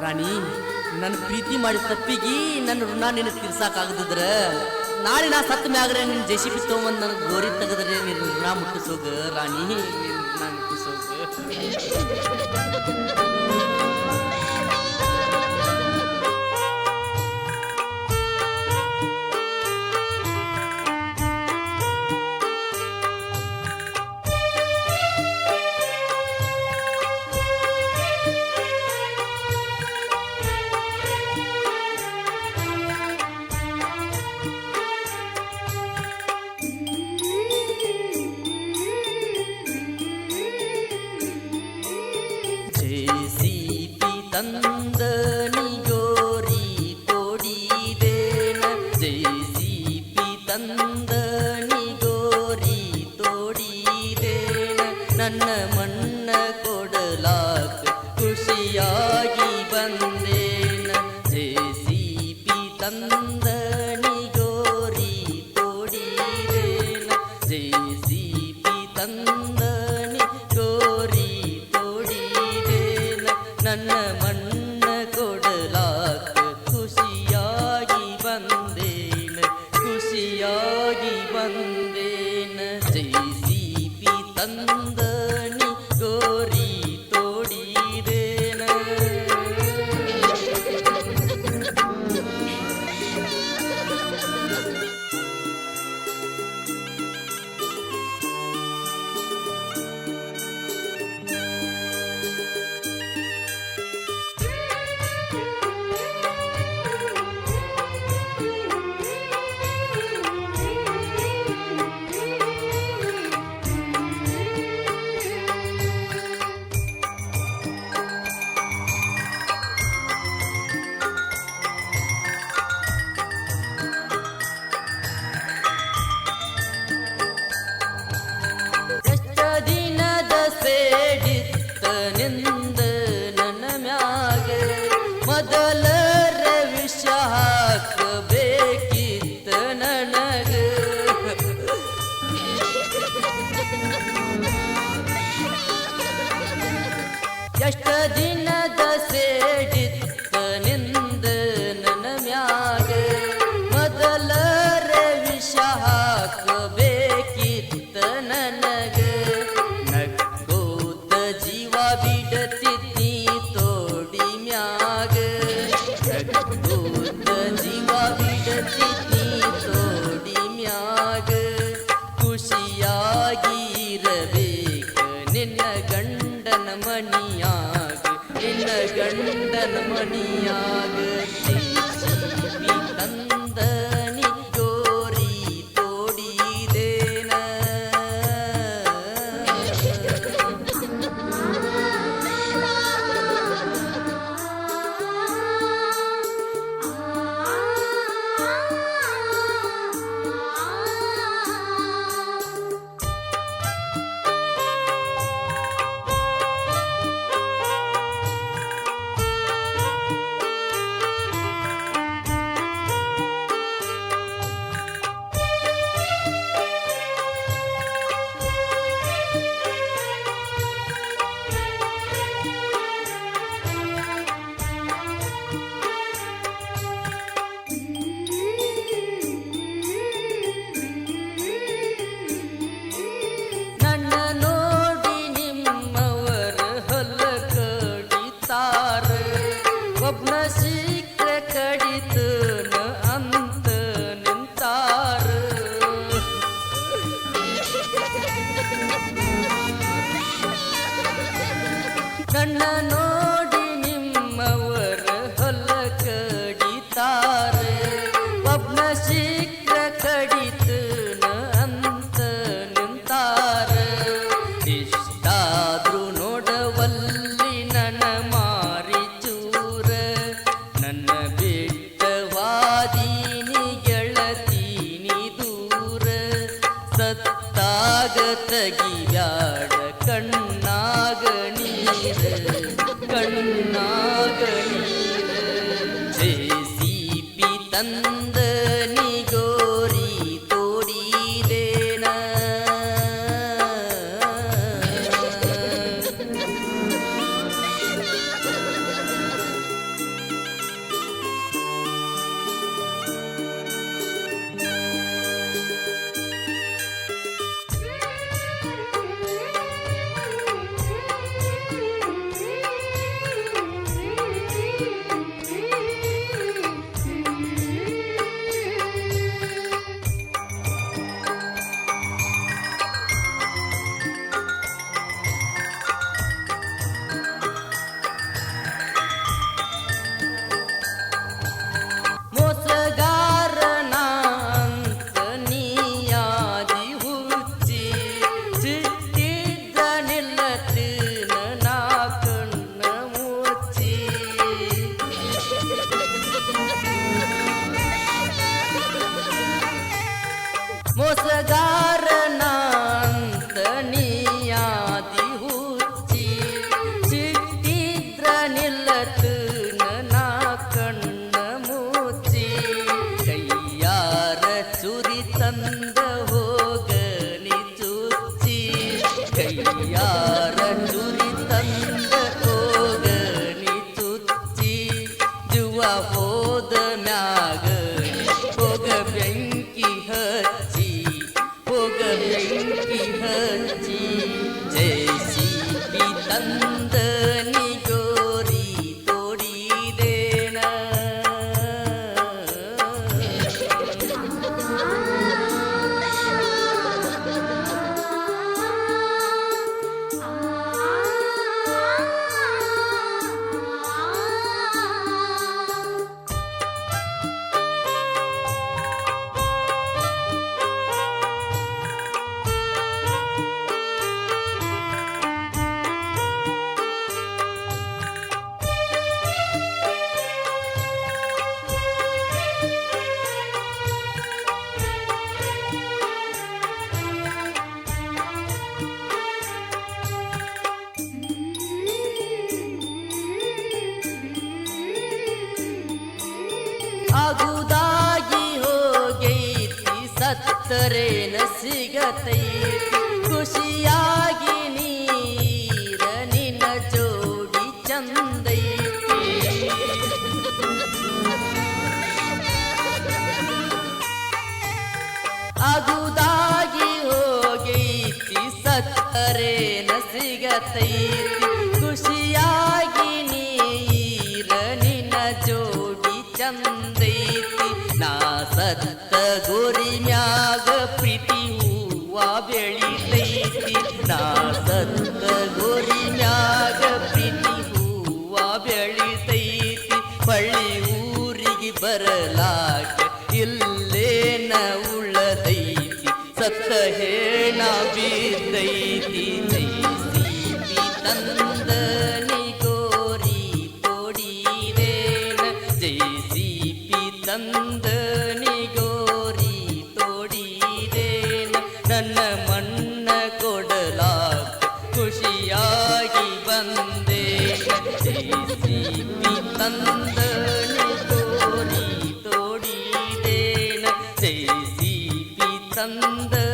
ರಾಣಿ ನನ್ನ ಪ್ರೀತಿ ಮಾಡಿದ ತಪ್ಪಿಗೆ ನನ್ನ ಋಣ ನಿನ್ನ ತೀರ್ಸಾಕಾಗದಿದ್ರ ನಾಳೆ ನಾ ಸತ್ತ ಮ್ಯಾಗ್ರೆ ನಿನ್ನ ಜೆ ಸಿ ಬಿ ತೊಗೊಂಬಂದು ನನಗೆ ಗೋರಿ ತೆಗೆದ್ರೆ ನಿನ್ನ ಋಣ ಮುಟ್ಟಿಸೋಗ ರಾಣಿ ನಿನ್ನ ಋಣ ಮುಟ್ಟಿಸೋಗ. ನನ್ನ ಮಣ್ಣ மணியாக என்ன கண்டன் மணியாக தந்த ಗಣ್ಣನೋ Sen ಸತ್ತರೇನ ಸಿಗತೈ ಖುಷಿಯಾಗಿ ನೀರ ನಿನ್ನ ಜೋಡಿ ಚಂದೈ. ಆಗುದಾಗಿ ಹೋಗೈತಿ ಸತ್ತರೇನ ಸಿಗತೈತಿ ಊರಿಗೆ ಬರಲಾಕ ಇಲ್ಲೇನ ಉಳದೈತಿ ಸತ್ತ ಹೇಣ ಬಿದ್ದೈತಿ ಜೈಸಿ ತಂದ ನಿಗೋರಿ ತೋಡಿದೇನ ಜೈಸಿ ತಂದ ನಿಗೋರಿ ತೋಡಿದೇನ ನನ್ನ ಮಣ್ಣ ಕೊಡಲಾಕ ಖುಷಿಯಾಗಿ ಬಂದೆ ಜೈಸಿ ತಂದ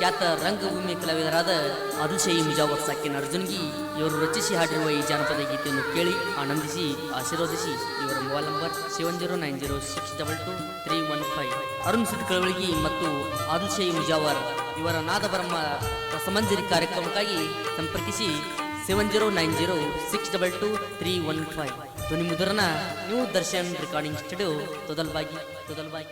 ಖ್ಯಾತ ರಂಗಭೂಮಿ ಕಲಾವಿದರಾದ ಅರುಷಯಿ ಮುಜಾವರ್ ಸಾಕಿನ ಅರ್ಜುನ್ಗಿ ಇವರು ರಚಿಸಿ ಹಾಡಿರುವ ಈ ಜಾನಪದ ಗೀತೆಯನ್ನು ಕೇಳಿ ಆನಂದಿಸಿ, ಆಶೀರ್ವದಿಸಿ. ಇವರ mobile number seven zero nine zero six double two three one five. Arun ಸಿಟ್ ಕಳವಳಿಗಿ ಮತ್ತು ಆರುಷಯಿ ಮುಜಾವರ್ ಇವರ ನಾದಬ್ರಹ್ಮ ಸಮಂಜರಿ ಕಾರ್ಯಕ್ರಮಕ್ಕಾಗಿ ಸಂಪರ್ಕಿಸಿ seven zero nine zero six double two three one five. ಧ್ವನಿ ಮುದ್ರಣ new Darshan recording studio Todalbagi Todalbagi.